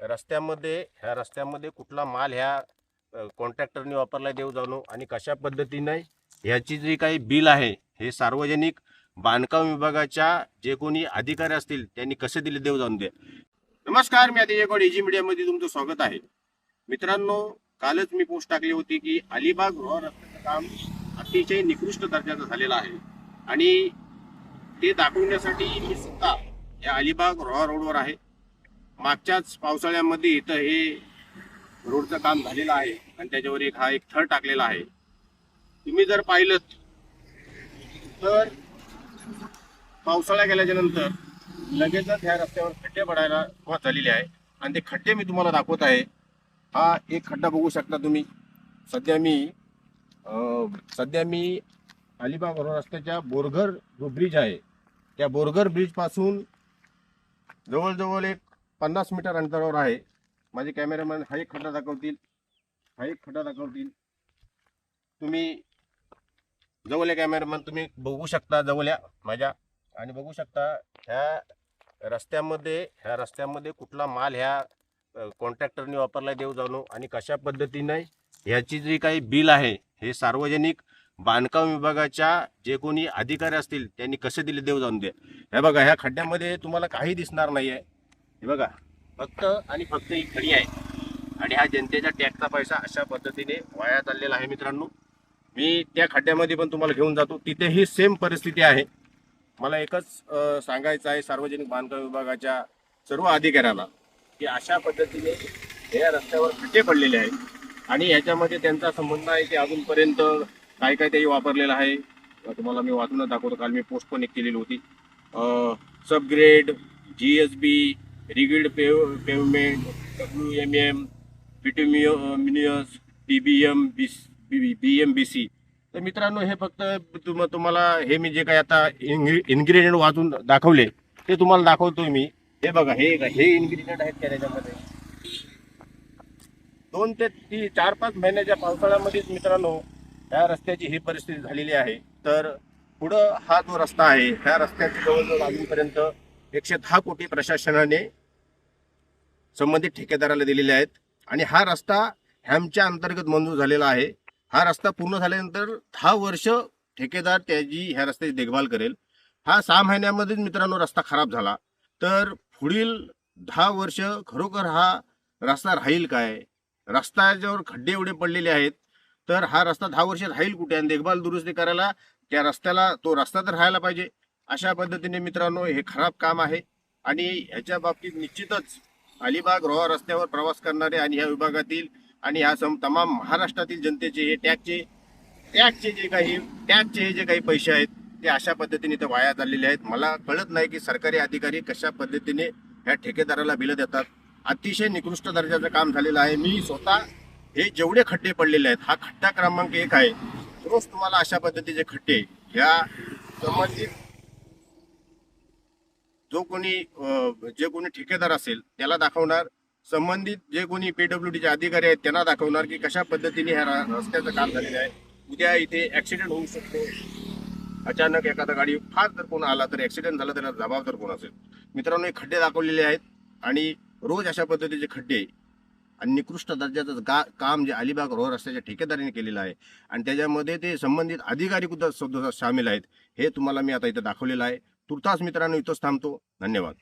रस्त्यामध्ये ह्या रस्त्यामध्ये कुठला माल ह्या कॉन्ट्रॅक्टरने वापरला देऊ जाणू आणि कशा पद्धतीने ह्याची जी काही बिल आहे हे सार्वजनिक बांधकाम विभागाच्या जे कोणी अधिकारी असतील त्यांनी कसे दिले देव जाणून दे. नमस्कार मी आता एकोड एजी मीडियामध्ये तुमचं स्वागत आहे. मित्रांनो कालच मी पोस्ट टाकली होती की अलिबाग रोड रस्त्याचं काम अतिशय निकृष्ट दर्जाचं झालेलं आहे. आणि ते दाखवण्यासाठी मी सुद्धा या अलिबाग रोहा रोडवर आहे. मागच्याच पावसाळ्यामध्ये इथं हे रोडचं काम झालेलं आहे. आणि त्याच्यावर एक हा एक थर टाकलेला आहे. तुम्ही जर पाहिलं तर पावसाळा गेल्याच्यानंतर लगेचच ह्या रस्त्यावर खड्डे पडायला सुरुवात झालेली आहे. आणि ते खड्डे मी तुम्हाला दाखवत आहे. हा एक खड्डा बघू शकता तुम्ही. सध्या मी सध्या मी अलिबाग रस्त्याच्या बोरघर जो ब्रिज आहे त्या बोरघर ब्रिजपासून जवळजवळ एक पन्नास मीटर अंतरावर आहे. माझे कॅमेरामॅन हा एक खड्डा दाखवतील. हा एक खड्डा दाखवतील. तुम्ही जवळ कॅमेरामॅन तुम्ही बघू शकता जवळ माझ्या. आणि बघू शकता ह्या रस्त्यामध्ये ह्या रस्त्यामध्ये कुठला माल ह्या कॉन्ट्रॅक्टरने वापरला देऊ जाणू. आणि कशा पद्धतीने ह्याची जी काही बिल आहे हे सार्वजनिक बांधकाम विभागाच्या जे कोणी अधिकारी असतील त्यांनी कसे दिले देऊ जाणून दे. हे बघा ह्या खड्ड्यामध्ये तुम्हाला काही दिसणार नाही आहे हे बघा. फक्त आणि फक्त ही खडी आहे. आणि हा जनतेच्या टॅक्सचा पैसा अशा पद्धतीने वाया चाललेला आहे मित्रांनो. मी त्या खड्ड्यामध्ये पण तुम्हाला घेऊन जातो. तिथेही सेम परिस्थिती आहे. मला एकच सांगायचं आहे सार्वजनिक बांधकाम विभागाच्या सर्व अधिकाऱ्याला की अशा पद्धतीने या रस्त्यावर खड्डे पडलेले आहेत. आणि याच्यामध्ये त्यांचा संबंध आहे की अजूनपर्यंत काय काय तेही वापरलेलं आहे. तुम्हाला मी वाचूनच दाखवतो. काल मी पोस्ट पण एक केलेली होती. Subgrade G S B rigid pave pavement W M M bituminous B B M B B M B C तर मित्रांनो हे फक्त तुम तुम्हाला हे मी जे काही आता इन्ग्रेडियंट वाचून दाखवले ते तुम्हाला दाखवतोय मी. हे बघा हे हे इन्ग्रेडियंट आहेत त्या त्याच्यामध्ये? दोन ते ती चार पाच महिन्याच्या पावसाळ्यामध्येच मित्रांनो ह्या रस्त्याची ही परिस्थिती झालेली आहे. तर पुढं हा जो रस्ता आहे ह्या रस्त्याची जवळजवळ अजूनपर्यंत एकशे दहा कोटी प्रशासनाने संबंधित ठेकेदाराला दिलेले आहेत. आणि हा रस्ता हॅमच्या अंतर्गत मंजूर झालेला आहे. हा रस्ता पूर्ण झाल्यानंतर दहा वर्ष ठेकेदार त्याची ह्या रस्त्याची देखभाल करेल. हा सहा महिन्यामध्येच मित्रांनो रस्ता खराब झाला. तर पुढील दहा वर्ष खरोखर हा रस्ता राहील काय? रस्त्याच्यावर खड्डे एवढे पडलेले आहेत. तर हा रस्ता दहा वर्ष राहील कुठे? आणि देखभाल दुरुस्ती करायला त्या रस्त्याला तो रस्ता तर राहायला पाहिजे. अशा पद्धतीने मित्रांनो हे खराब काम आहे. आणि ह्याच्या बाबतीत निश्चितच अलिबाग रोहा रस्त्यावर प्रवास करणारे आणि ह्या विभागातील आणि ह्या सम तमाम महाराष्ट्रातील जनतेचे हे टॅगचे टॅगचे जे काही टॅगचे हे जे काही पैसे आहेत ते अशा पद्धतीने ते वाया चाललेले आहेत. मला कळत नाही की सरकारी अधिकारी कशा पद्धतीने ह्या ठेकेदाराला बिलं देतात. अतिशय निकृष्ट दर्जाचं काम झालेलं आहे. मी स्वतः हे जेवढे खड्डे पडलेले आहेत हा खड्डा क्रमांक एक आहे. रोज तुम्हाला अशा पद्धतीचे खड्डे ह्या संबंधित जो कोणी जे कोणी ठेकेदार असेल त्याला दाखवणार. संबंधित जे कोणी पीडब्ल्यू डीचे अधिकारी आहेत त्यांना दाखवणार की कशा पद्धतीने ह्या रस्त्याचं काम झालेलं आहे. उद्या इथे ऍक्सिडेंट होऊ शकतो. अचानक एखादा गाडी फार जर कोण आला तर ऍक्सिडेंट झाला त्याला जबाबदार कोण असेल. मित्रांनो हे खड्डे दाखवलेले आहेत आणि रोज अशा पद्धतीचे खड्डे आणि निकृष्ट दर्जाचं गा काम जे अलिबाग रोड रस्त्याच्या ठेकेदारीने केलेलं आहे. आणि त्याच्यामध्ये ते संबंधित अधिकारी सुद्धा सामील आहेत हे तुम्हाला मी आता इथं दाखवलेलं आहे. तुर्तास मित्रांनो इथंच थांबतो. धन्यवाद.